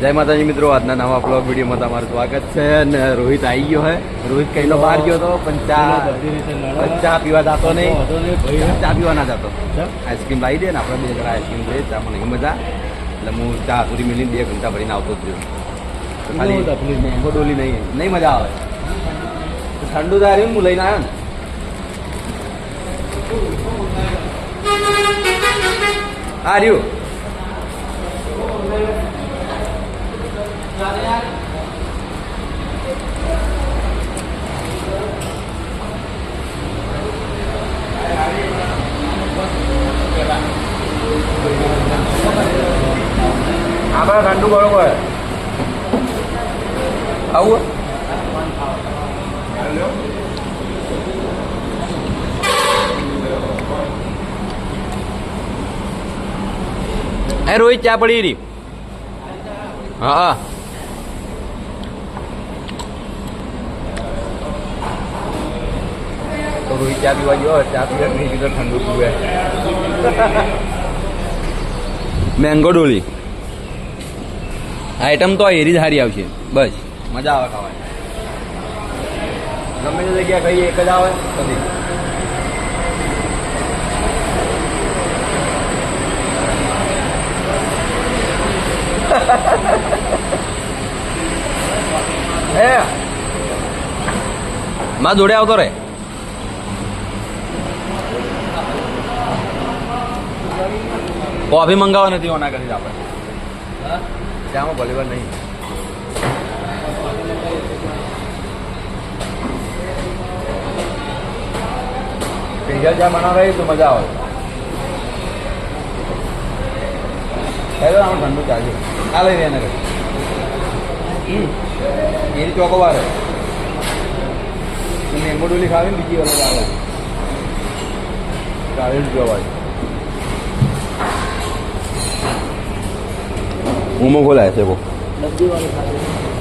જય માતાજી મિત્રો આજના નવા બ્લોગ વિડીયોમાં તમારું સ્વાગત છે અને રોહિત આવી ગયો હે. રોહિત કઈનો બહાર ગયો હતો પણ ચા પણ ચા પીવા જતો નહીં. ચા પીવા ના જતો. આઈસ્ક્રીમ લાવી દે ને આપણે બે જણા આઈસ્ક્રીમ લઈએ ચા મને નહીં મજા એટલે હું ચા પૂરી મિલીને બે ઘંટા ભરીને આવતો જ રહ્યો. ખાલી મેંગો ડોલી નહીં. નહીં મજા આવે. તો ઠંડુ થાય રહ્યું ને હું લઈને આવ્યો ને. આ રહ્યું. આપણે ઠંડુ બરોબર. આવું? એ રોહિત ચા પડી રહી હા. રોહિત ચા પીવા ગયો ચા પીવા નહીં પીધો ઠંડુ પીવે. મેંગો ડોલી. આઈટમ તો એરી જ સારી આવશે. બસ. મજા આવે ખાવાની. ગમે તે જગ્યા કઈ એક જ આવે કદી હે. માં જોડે આવતો રે કોફી મંગાવવા નથી ઓના કરી આપણે. ત્યાંમાં ભલે નહીં. સ્પેશિયલ ચા બનાવે તો મજા આવે. હેલો આમ ઠંડુ ચાલશે આ લઈ રહ્યા નગર એની ચોકોવાર મેંગો ડોલી ખાવી બીજી વખત આવે. ચાલીસ જોવાય. ઉમો ખોલાય છે કો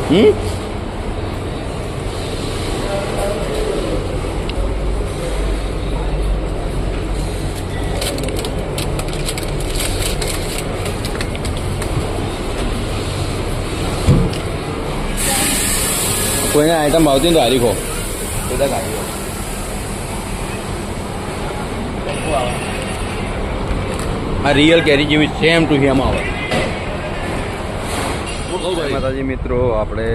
હમ? કોઈને આઈટમ ભાવતી ને તો હારી ખો બધા કાઢી આ રિયલ કેરી જેવી સેમ ટુ સેમ આવે. માતાજી. મિત્રો આપણે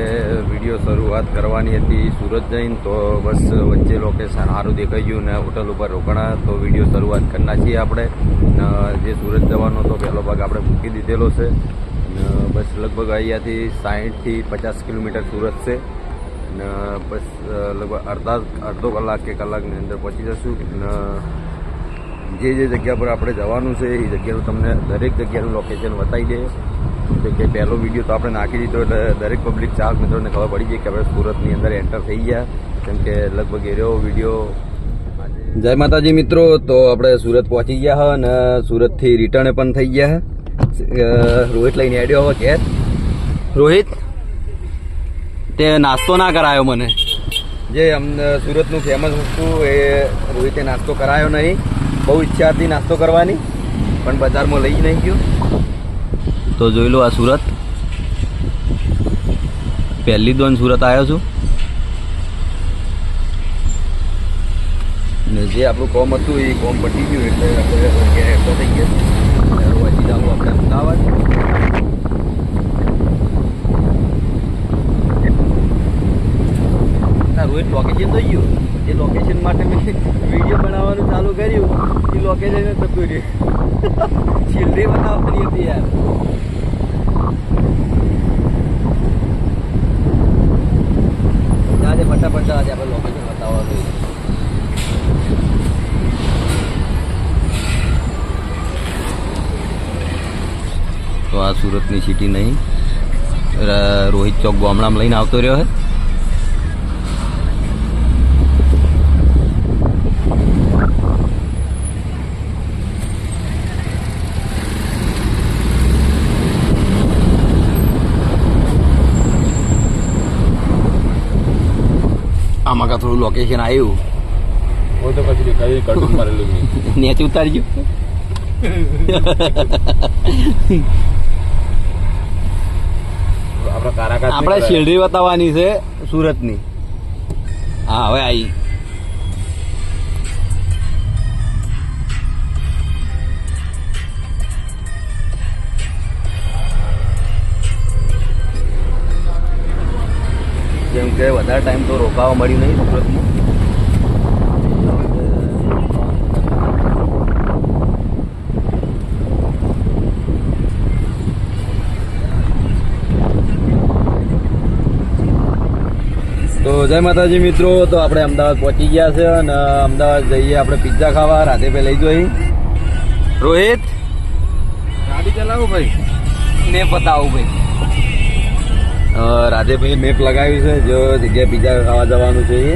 વીડિયો શરૂઆત કરવાની હતી સુરત જઈને તો બસ વચ્ચે લોકેશન સારું દેખાઈ ગયું ને હોટલ ઉપર રોકાણા તો વીડિયો શરૂઆત કરના છીએ આપણે. જે સુરત જવાનો તો પહેલો ભાગ આપણે મૂકી દીધેલો છે. બસ લગભગ અહીંયાથી સાહીઠથી પચાસ કિલોમીટર સુરત છે. ને બસ લગભગ અડધા અડધો કલાક કે કલાકની અંદર પહોંચી જશું. ને જે જે જગ્યા પર આપણે જવાનું છે એ જગ્યાનું તમને દરેક જગ્યાનું લોકેશન બતાવી દે તો કે પહેલો વીડિયો તો આપણે નાખી દીધો એટલે દરેક પબ્લિક ચાહક મિત્રોને ખબર પડી ગઈ કે આપણે સુરતની અંદર એન્ટર થઈ ગયા. કેમ કે લગભગ એરો વીડિયો. જય માતાજી મિત્રો, તો આપણે સુરત પહોંચી ગયા હા અને સુરતથી રિટર્ન પણ થઈ ગયા. રોહિત લઈને આડ્યો હવે ઘેર. રોહિત, તે નાસ્તો ના કરાયો મને. જે અમને સુરતનું ફેમસ વસ્તુ એ રોહિતે નાસ્તો કરાયો નહીં. બહુ ઈચ્છા હતી નાસ્તો કરવાની, પણ બજારમાં લઈ નહીં ગયો. તો જોઈ લો આ સુરત. પહેલી દોન સુરત આવ્યો છું. ને જે આપણું કોમ હતું એ કોમ પટી ગયું એટલે આપણે આપણે અમદાવાદ. રોહિત લોકેશન થઈ ગયું એ લોકેશન માટે મેં વીડિયો બનાવવાનું ચાલુ કર્યું. એ લોકેશન જતું રહ્યું. છેલ્લે બનાવવાની હતી યાર. આજે ફટાફટ આજે આપણે લોકેશન બતાવવા તો આ સુરતની સિટી નહીં. રોહિત ચોક ગામડામાં લઈને આવતો રહ્યો હે આમાં થોડું લોકેશન આવ્યું તો પછી કઈ કટું મારેલું આપણે શેરડી બતાવવાની છે સુરતની હા હવે આવી જેમ કે વધારે ટાઈમ તો રોકાવા મળ્યું નહીં સુરતમાં તો જય માતાજી મિત્રો તો આપણે અમદાવાદ પહોંચી ગયા છે અને અમદાવાદ જઈએ આપણે પિઝા ખાવા. રાતે પે લઈ જોઈ. રોહિત? ગાડી ચલાવો ભાઈ. ને બતાવું ભાઈ. રાધે ભાઈ મેપ લગાવી છે જો જગ્યાએ પીઝા ખાવા જવાનું છે એ.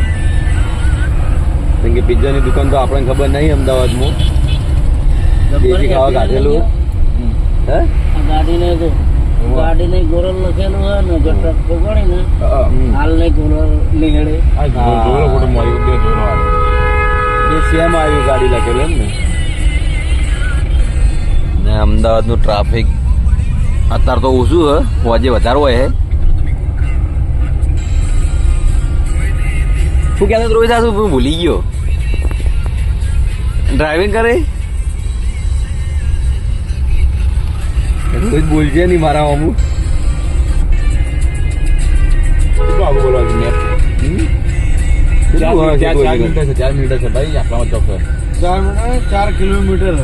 કેમ કે પીઝાની દુકાન તો આપણને ખબર નહીં અમદાવાદમાં. દેશી ખાવા કાઢેલું. હે? ગાડીને જો. ગાડીને ગોરલ લખેલું હોય ને જો ટ્રક પકડી ને હાલ ગોરલ નીકળે. સેમ આવ્યું ગાડી લખેલું એમ ને ને અમદાવાદનું ટ્રાફિક અત્યારે તો ઓછું હોય આજે વધારે હોય હે. શું કહેતો રોહિત આ શું હું ભૂલી ગયો ડ્રાઇવિંગ કરે રોહિત બોલશે નહીં મારા અમુક કેટલું આગળ બોલવા છે મેપ? ચાર મિનિટ- ચાર- ચાર મિનિટ છે ચાર મિનિટ છે ભાઈ આટલામાં ચોક છે ચાર ચાર કિલોમીટર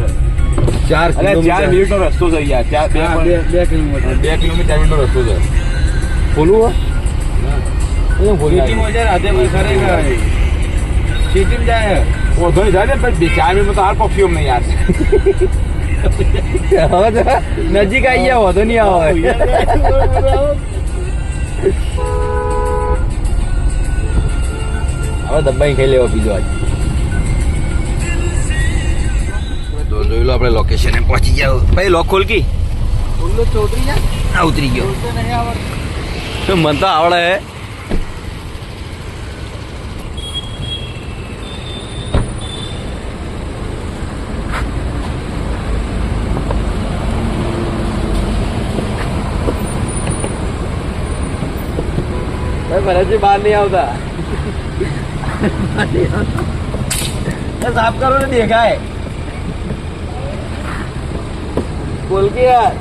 ચાર અરે ચાર મિનિટનો રસ્તો છે યાર ચાર બે બે પણ- બે કિલોમીટર બે કિલોમીટર ચાર મિનિટનો રસ્તો છે ખોલું હો? એ ખોલી જાય રાતે ભાઈ ખરેખર સિટીમાં જાય. ને ચાર મિનિટમાં તો હાર પક્ષીઓ નહીં યાર નજીક આવી ગયા વધુ નહીં આવે. હવે દબાઈ ખાઈ લેવો બીજો આજ. તો જોઈ લો આપણે લોકેશને પહોંચી ગયા. ભાઈ લોક ખોલકી ઉતરી ગયો. તો તો મન તો આવડે. હજી બહાર નહીં આવતા. સાફ કરો ને દેખાય. કોલકી યાર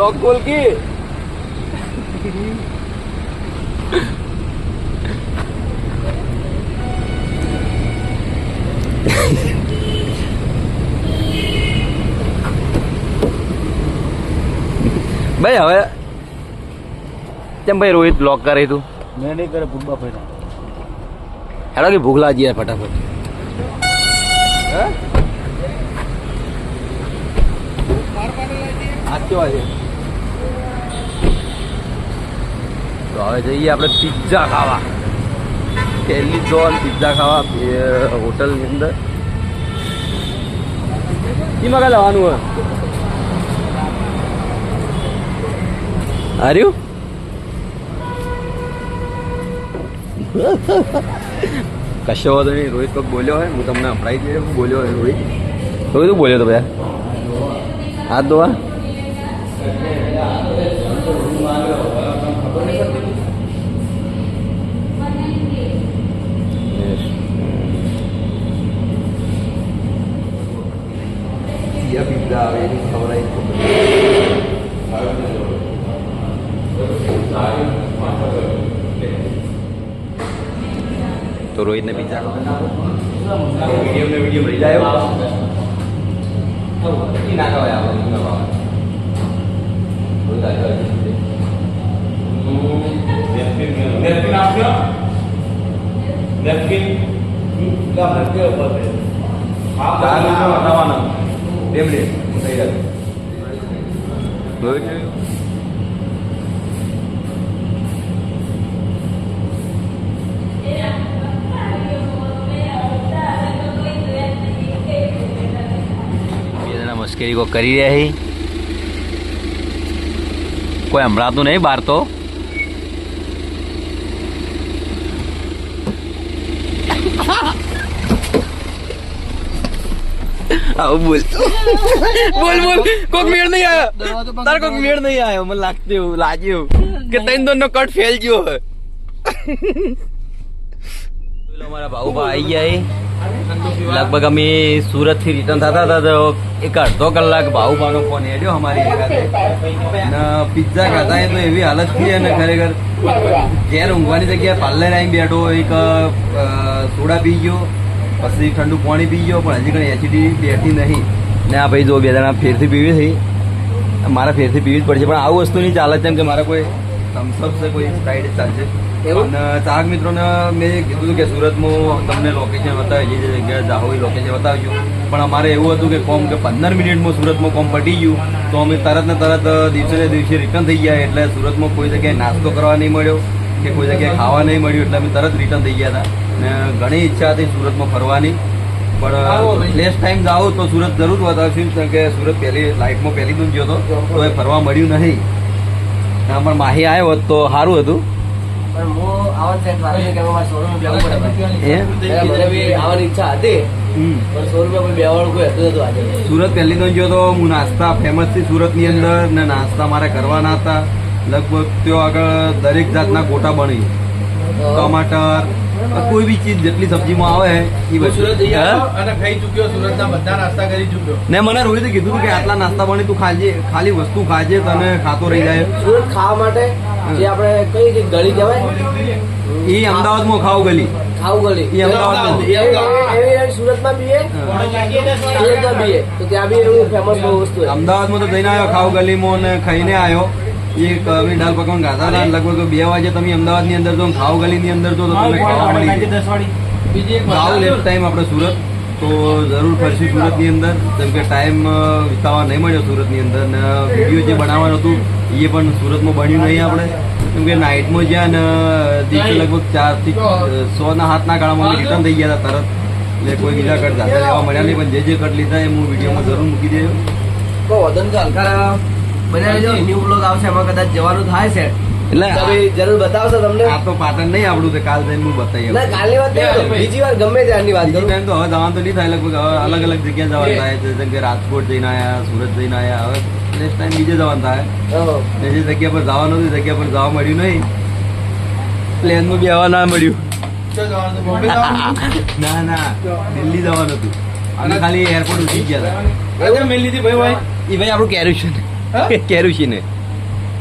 લોક કોલકી ભાઈ હવે કેમ ભાઈ રોહિત બ્લોક કરે તું? મેં નહીં કરે ફૂટબા ફેરા હેડો કે ભૂખ લાગી જાય ફટાફટ તો હવે જઈએ આપણે પિઝા ખાવા. પહેલી જોન પિઝા ખાવા હોટલની અંદર. એમાં કાંઈ લાવવાનું હોય? હાર્યું? કશો વાંધો નહીં રોહિત કોક બોલ્યો હોય હું તમને સંભળાવી દઈએ હું બોલ્યો હોય રોહિત રોહિત શું બોલ્યો તો ભાઈ હાથ ધોવા પિઝા આવે એની ખવડાવી તો રોહિતને પિઝા વીડિયો ને વીડિયો મળી જાય ના કહેવાય બે જણા મસ્કરી કો કરી રહ્યા હી? કોઈ હમણાં નહીં બહાર તો? આવું બોલ. બોલ બોલ. કોક મેળ નહીં આવ્યો તાર કોક મેળ નહીં આવ્યો મને લાગતું એવું લાગ્યું કે તૈન દોન નો કટ ફેલ ગયો હે પેલો અમારા આવી ગયા હે. લગભગ અમે સુરતથી રિટર્ન થતા હતા તો એક અડધો કલાક ભાઉભાનો ફોન હેડ્યો અમારી એકાદે ને પિઝા ખાતા એ તો એવી હાલત થઈ અને ખરેખર ઘેર ઊંઘવાની જગ્યાએ પાર્લર આવીને બેઠો, એક સોડા પી ગયો, પછી ઠંડુ પાણી પી ગયો, પણ હજી કઈ એસિડિટી બેઠી નહીં. ને આ ભાઈ જો બે જણા ફેરથી પીવી થઈ મારે ફેરથી પીવી જ પડશે, પણ આવું વસ્તુ નહીં ચાલે, જેમ કે મારે કોઈ થમ્સઅપ છે, કોઈ સ્પ્રાઇટ ચાલશે. અને ચાહક મિત્રોને મેં કીધું હતું કે સુરતમાં તમને લોકેશન બતાવી જે જગ્યાએ જાઓ એ લોકેશન બતાવજો. પણ અમારે એવું હતું કે કોમ કે પંદર મિનિટમાં સુરતમાં કોમ પટી ગયું તો અમે તરત ને તરત દિવસે ને દિવસે રિટર્ન થઈ ગયા એટલે સુરતમાં કોઈ જગ્યાએ નાસ્તો કરવા નહીં મળ્યો કે કોઈ જગ્યાએ ખાવા નહીં મળ્યું એટલે અમે તરત રિટર્ન થઈ ગયા હતા. ને ઘણી ઈચ્છા હતી સુરતમાં ફરવાની પણ લેસ ટાઈમ જાઓ તો સુરત જરૂર બતાવશું કે સુરત પહેલી લાઈફમાં પહેલી દૂર ગયો હતો તો એ ફરવા મળ્યું નહીં. પણ માહી આવ્યો હોત તો સારું હતું. સુરત પહેલી દોન ગયો તો હું નાસ્તા ફેમસથી સુરતની અંદર ને નાસ્તા મારે કરવાના હતા. લગભગ ત્યાં આગળ દરેક જાતના ગોટા બની. ટમાટર કોઈ બી ચીજ જેટલી સબ્જીમાં આવે એ ને મને રોહિતે કીધું કે આટલા નાસ્તા બની તું ખાજે ખાલી વસ્તુ ખાજે તને ખાતો રહી જાય. સુરત ખાવા માટે જે આપણે કઈ ગળી કહેવાય? એ અમદાવાદમાં ખાવ ગલી ખાવ ગલી સુરતમાં બી છે સુરતમાં બી છે તો ત્યાં બી એવું ફેમસ બહુ વસ્તુ છે અમદાવાદમાં તો જઈને આવ્યો ખાવ ગલીમાં ને ખાઈને આવ્યો. એક અમે દાલ પકવાન ખાતા હતા લગભગ બે વાગે તમે અમદાવાદની અંદર જો ને ખાવ ગલી ની અંદર જો તો તમને ખાવા મળી બીજી ખાવ લેફ્ટ ટાઈમ આપણે સુરત. તો જરૂર ફરશું સુરતની અંદર. કેમ કે ટાઈમ વિતાવા નહીં મળ્યો સુરતની અંદર. ને વીડિયો જે બનાવવાનું હતું, એ પણ સુરતમાં બન્યું નહીં આપણે. કેમ કે નાઇટમાં જ્યાં દિવસે લગભગ ચારથી સો હાથના ગાળામાં રિટર્ન થઈ ગયા હતા તરત. એટલે કોઈ બીજા કટ જાતે લેવા મળ્યા નહીં, પણ જે જે કટ લીધા એ હું વિડીયોમાં જરૂર મૂકી દેજો. તો બનાવી દો ન્યુ બ્લોગ આવશે, એમાં કદાચ જવાનું થાય છે. એટલે જરૂર બતાવશો તમને? આ તો પાટણ નહીં આપણું તો કાલ જઈને હું બતાવી ના કાલની વાત નહીં બીજી વાર ગમે ત્યારની વાત કરું. ટાઈમ તો હવે જવાનું તો નહીં થાય લગભગ અલગ અલગ જગ્યા જવાનું થાય. છે જેમ કે રાજકોટ જઈને આવ્યા સુરત જઈને આવ્યા હવે નેક્સ્ટ ટાઈમ બીજે જવાનું થાય. ને જે જગ્યા પર જવાનું હતું જગ્યા પર જવા મળ્યું નહીં. પ્લેનમાં બી આવવા ના મળ્યું? ના ના. દિલ્હી જવાનું હતું. અને ખાલી એરપોર્ટ ઉઠી ગયા હતા. મેલ લીધી ભાઈ ભાઈ. એ ભાઈ આપણું કેરુશી હા?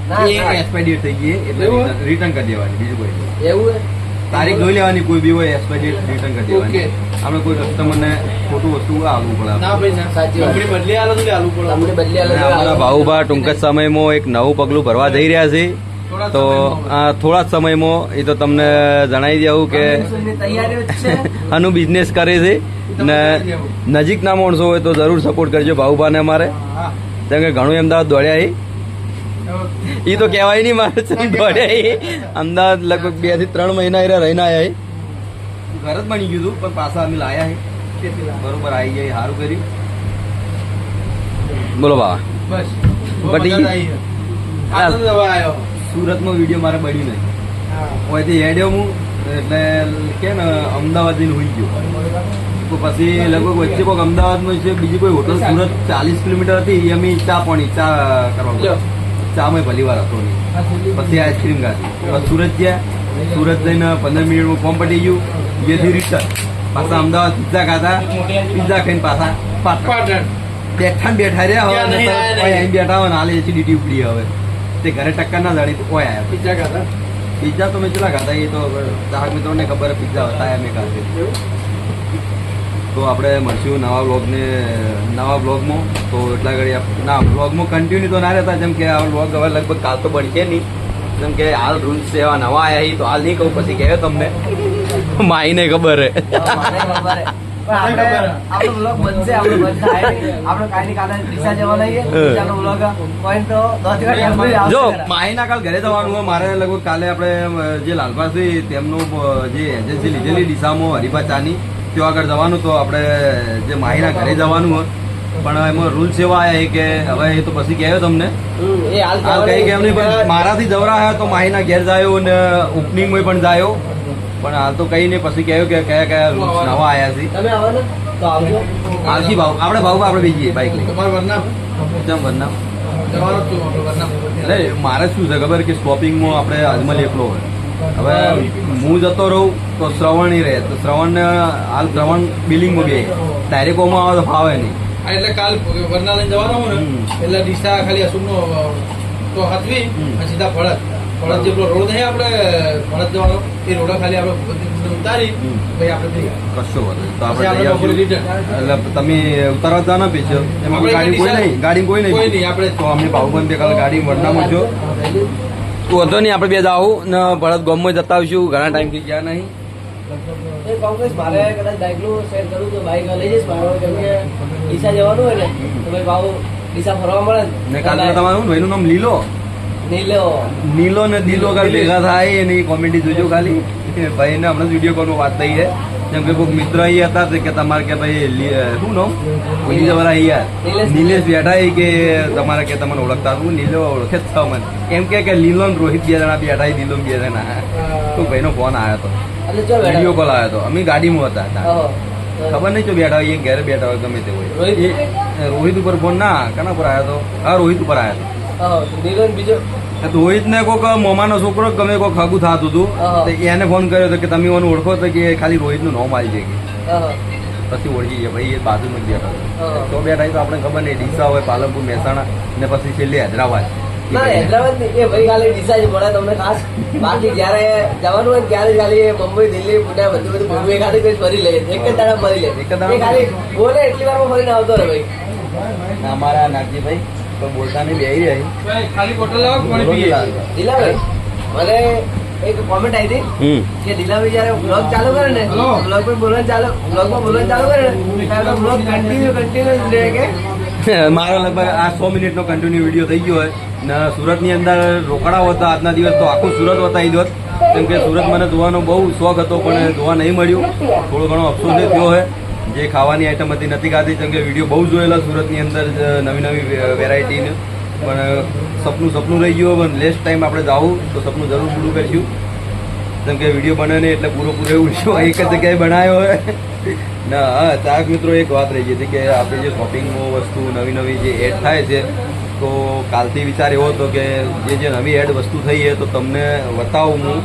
એક્સપાયર થઈ ગઈ એટલે રિટર્ન કરી દેવાની બીજું કોઈ એવું તારીખ જોઈ લેવાની કોઈ બી હોય એક્સપાયર રિટર્ન કરી દેવાની. આપણે કોઈ કસ્ટમરને ખોટું વસ્તુ આપવું પડે ના ભાઈ ના સાચી વાત. કંપની બદલી આલો તો લે આલુ પડે. તમને બદલી અને આલો. અમારા ભાઉભા ટૂંક જ સમયમાં એક નવું પગલું ભરવા જઈ રહ્યા છે. તો આ થોડા જ સમયમાં એ તો તમને જણાવી દેવું કે આનું બિઝનેસ કરે છે. ને નજીકના માણસો હોય તો જરૂર સપોર્ટ કરજો ભાઉભાને અમારે. કેમ કે ઘણું અમદાવાદ દોડ્યા એ તો કહેવાય નહીં મારે છે દોડ્યા અમદાવાદ લગભગ બેથી ત્રણ મહિના એરા રહીને આવ્યા એ ઘર જ બની ગયું પણ પાછા અમે લાયા હે. બરોબર આવી જાય સારું કર્યું. બોલો બાબા બસ હવે સુરતનો વીડિયો મારે બની નહીં. હા. અહીંથી હેડ્યો હું એટલે કે ને અમદાવાદ જઈને હોઈ ગયો. તો પછી લગભગ વચ્ચે કોઈક અમદાવાદમાં છે બીજી કોઈ હોટલ સુરત ચાલીસ કિલોમીટર હતી એ અમે ચા પાણી ચા કરવા. ચામાં પહેલી વાર હતો નહીં. પછી આઈસ્ક્રીમ ખાધી પછી સુરત ગયા. સુરત જઈને પંદર મિનિટમાં ફોર્મ પટી ગયું. જેથી રિટર્ન પાછા અમદાવાદ પિઝા ખાધા. પિઝા ખાઈને પાછા પાટણ. બેઠા બેઠા રહ્યા હવે. અહીં બેઠા હોય હાલે એસિડિટી ઉપડી હવે. તે ઘરે ટક્કર ના જાણી કોઈ ઓય આયા પિઝા ખાધા? પિઝા તો મેં ચલા ખાધા એ તો ગ્રાહક મિત્રોને ખબર પિઝા હતા એમ ખાધે તો આપણે મળશું નવા બ્લોગને નવા બ્લોગમાં તો એટલા ઘડી ના બ્લોગમાં કન્ટિન્યુ તો ના રહેતા જેમ કે આ બ્લોગ હવે લગભગ કાલ તો બનશે નહીં. જેમ કે હાલ રૂલ્સ એવા નવા આવ્યા તો હાલ નહીં કહું પછી કહેવાય તમને. માઈને ખબર હે. મને ખબર હે. આપણો બનશે કાલે તો દસ જ માહીના કાલ ઘરે જવાનું હોય મારે લગભગ કાલે આપણે જે લાલભા છે તેમનું જે એજન્સી લીધેલી ડીસામાં હરિભા ચાની ત્યાં આગળ જવાનું તો આપણે જે માહીના ઘરે જવાનું હોય પણ એમાં રૂલ્સ એવા આવ્યા કે હવે એ તો પછી કહેવાય તમને. હાલ કઈ કેમ નહીં પણ મારાથી જવરા હે તો માહીના ઘેર જાયો ને ઓપનિંગમાં પણ જાયો. પણ હાલ તો કઈ નહીં પછી કહ્યું કે કયા કયા રૂલ્સ નવા આવ્યા છે. તમે આવો ને તો આવજો. હાલથી ભાવ? આપણે ભાવ આપણે બીજીએ બાઈક લઈ વરનામ વરના એટલે મારે શું છે ખબર કે શોપિંગમાં આપણે અજમલ એકલો હોય. હવે હું જતો રહું તો શ્રવણ રહે. તો શ્રવણ હાલ શ્રવણ બિલિંગમાં બે. ડાયરેક્ટ ઓમાં આવે તો ફાવે નહીં. એટલે કાલ વરના લઈને જવાનો ને એટલે ડીસા ખાલી અસુરનો અ, તો હાથવી અને સીધા ભળત ભળત જેટલો રોડ નહીં આપણે ભળત જવાનો એ રોડ ખાલી આપણે ઉતારી. પછી આપણે કશો વાંધો તો. એટલે તમે ઉતારવા પીછે. એમાં ગાડી કોઈ નહીં. ગાડી કોઈ નહીં. કોઈ નહીં, આપણે- તો અમે ભાવબંધ કાલે ગાડી વડનામાં જો વાંધો નહીં આપણે બે જાવું ને ભરત ગામમાં જતા આવીશું. ઘણા ટાઈમથી ગયા નહીં. કોંગ્રેસ મારે કદાચ બાઇકનું શેર કરું તો બાઇક લઈ જઈશ મારો કેમ કે ડીસા જવાનું હોય ને તો ભાઈ ભાવ ડીસા ફરવા મળે ને. કાલે તમારું ભાઈનું નામ લીલો. નહીં લેવો નીલો ને દિલો કાલ ભેગા થાય એની કોમેડી જોજો ખાલી. ભાઈ ને હમણાં વીડિયો કોલમાં વાત થઈ છે. જેમ કે કોઈક મિત્ર અહીં હતા તે કે તમારે કે ભાઈ શું નામ? ભૂલી જવાના અહીંયા. નિલેશ. બેઠા છે કે તમારે કે તમને ઓળખતા હું નીલો ઓળખે જ છો મને. એમ કે કે લીલો ને રોહિત બે જણા બેઠા લીલો ને બે જણા. તો ભાઈનો ફોન આવ્યો હતો વીડિયો કોલ આવ્યો હતો અમે ગાડીમાં હતા. ખબર નહીં જો બેઠા હોય એ ઘરે બેઠા હોય ગમે તે હોય. રોહિત? ઉપર ફોન ના કના પર આવ્યો હતો હા રોહિત ઉપર આવ્યો હતો ને બીજો રોહિત ને કોઈક મોમાનો છોકરો ગમે કોઈક હગું થતું હતું એને ફોન કર્યો હતો કે તમે મને ઓળખો તો કે ખાલી રોહિતનું નામ આવી જાય પછી ઓળખી ગયા ભાઈ એ બાજુમાં બેઠા તો બે ટાઈમ તો આપણે ખબર નહીં ડીસા હોય પાલનપુર મહેસાણા ને પછી છેલ્લે હૈદરાબાદ. ના હૈદરાબાદ એ ભાઈ ખાલી ડીસા જ મળે તમને ખાસ. બાકી જ્યારે જવાનું હોય ત્યારે ખાલી મુંબઈ દિલ્હી પુણે બધું બધું મુંબઈ ખાતે કંઈ ફરી લે એક જ દાડા ફરી લે. એક જ દાડામાં ખાલી બોલે એટલી વારમાં ફરીને આવતો રહે ભાઈ. અમારા નાગજીભાઈ તો બોલતા નહીં બેહી રહી ખાલી બોટલ લાવો પાણી પીએ? મને એક કોમેન્ટ આવી હતી કે દિલાભાઈ જયારે બ્લોગ ચાલુ કરે ને. બ્લોગ પર બોલવાનું ચાલુ બ્લોગમાં બોલવાનું ચાલુ કરે ને ત્યારે બ્લોગ કન્ટિન્યુ કન્ટિન્યુ રહે કે? મારો લગભગ આ સો મિનિટનો કન્ટિન્યુ વીડિયો થઈ ગયો હોય. ને સુરતની અંદર રોકડા હતા આજના દિવસ તો આખું સુરત બતાવી દોત. કેમ કે સુરત મને જોવાનો બહુ શોખ હતો પણ જોવા નહીં મળ્યું. થોડો ઘણો અફસોસ થયો છે જે ખાવાની આઈટમ હતી નથી ખાધી, કેમ કે વીડિયો બહુ જોયેલા સુરતની અંદર નવી નવી વેરાયટીને પણ સપનું સપનું રહી ગયું પણ લેસ્ટ ટાઈમ આપણે જાવું, તો સપનું જરૂર પૂરું કરીશું. કેમ કે વીડિયો બને ને એટલે પૂરો પૂરો એવું એક જ જગ્યાએ બનાવ્યો હોય. ના, હા ચાક મિત્રો, એક વાત રહી હતી કે આપણે જે શોપિંગમાં વસ્તુ, નવી નવી જે એડ થાય છે તો કાલથી વિચાર એવો હતો કે જે જે નવી એડ વસ્તુ થઈ છે તો તમને બતાવું હું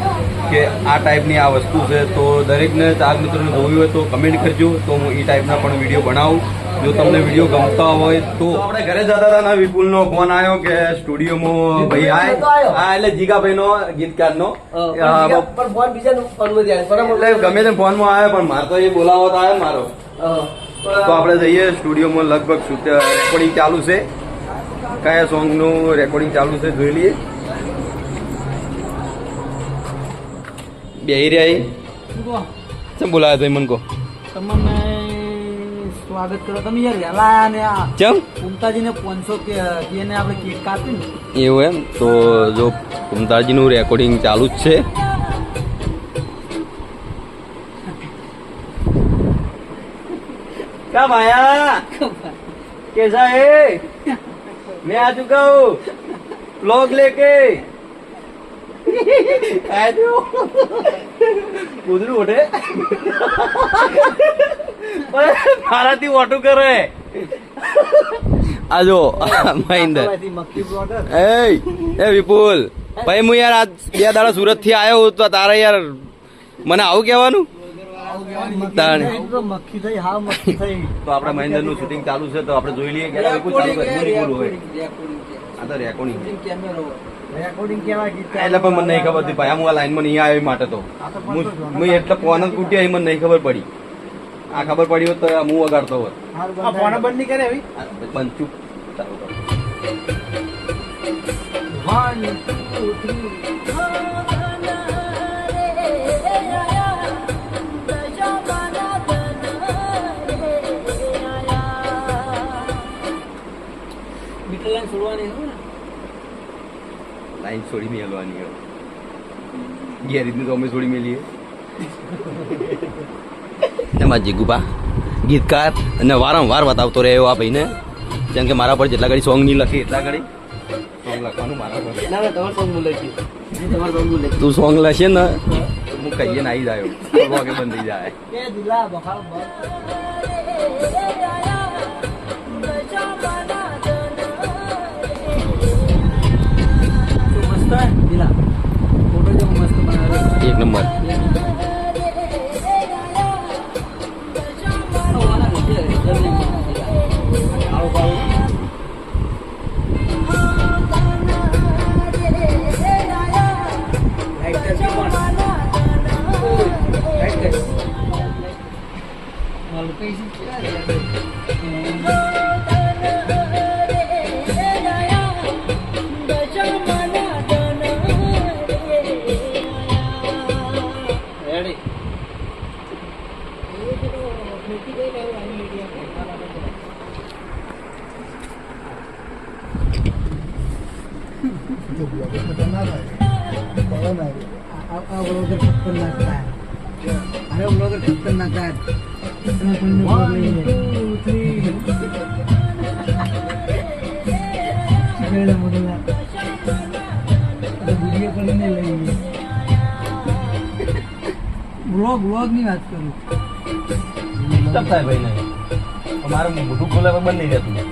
કે આ ટાઈપની આ વસ્તુ છે. તો દરેકને ચાર મિત્રોને જોવી હોય તો કમેન્ટ કરજો. તો હું એ ટાઈપના પણ વીડિયો બનાવું. જો તમને વીડિયો ગમતા હોય તો આપણે ઘરે જતા હતા ને વિપુલનો ફોન આવ્યો કે સ્ટુડિયોમાં ભાઈ આય. હા એટલે જીગાભાઈનો ગીતકારનો. એટલે ગમે તે ફોનમાં આવે પણ મારે તો એ બોલાવો તો આવે મારો. તો આપણે જઈએ સ્ટુડિયોમાં લગભગ શૂટ રેકોર્ડિંગ ચાલુ છે. કયા સોંગનું રેકોર્ડિંગ ચાલુ છે જોઈ લઈએ. બેહી રહ્યા શું બોલાવ્યા તમે મને કહો. તમને સ્વાગત કરો. તમે યાર વહેલા ને આ ચમ? કુમતાજી ને પાંચસો કે એને આપણે કેક કાપી ને. એવું એમ? તો જો કુમતાજીનું રેકોર્ડિંગ ચાલુ જ છે. ક્યાં ભાયા? કેસા હે? मैं आ चुका हूँ ब्लॉग लेके आए थे वो। કૂતરું ઉઠે મારાથી ઓટું કરે આ જો મહિન્દર આમાંથી મક્કી બ્લોગર એ એ વિપુલ ભાઈ હું યાર આજ બે દાડા સુરત થી આવ્યો હું તો તારે યાર મને આવું કહેવાનું તાણે. તો મક્ખી થઈ હા મક્ખી થઈ તો આપણે મહેન્દ્રનું શૂટિંગ ચાલુ છે તો આપણે જોઈ લઈએ કે વિપુલ ચાલુ કરે વિપુલ હોય આ તો રેકોર્ડિંગ કેમેરો રેકોર્ડિંગ કેવા ગીત એટલે પણ મને નહીં ખબર હતી ભાઈ. હું આ લાઈનમાં નહીં આવ્યો માટે તો. હું એટલે ફોન જ કૂટ્યો એ મને નહીં ખબર પડી. આ ખબર પડી હોત તો હું વગાડતો હોત. ફોન બંધ નહીં કરે એવી? ચૂપ ચાલુ કરો. લાઈન છોડવાની હોય ને? લાઈન છોડી મેલવાની હવે. ઘેર રીતની તો અમે છોડી મેલીએ. એમાં જીગુબા ગીતકાર અને વારંવાર બતાવતો રહ્યો આ ભાઈને. જેમ કે મારા પર જેટલા ઘડી સોંગ નહીં લખી એટલા ઘડી સોંગ લખવાનું મારા પર. ના ના સોંગ સોંગ તું સોંગ લખે ને હું કહીએ ને આવી જાય. વાગે બંધ થઈ જાય. કોઈને બ્લોગ લઈને આગળ મોઢું વીડિયો કરીને લઈને બ્લોગ બ્લોગની વાત કરું ડિસ્ટર્બ થાય ભાઈ ને મારે મોઢું ખોલાવે બંધ નહીં રહેતું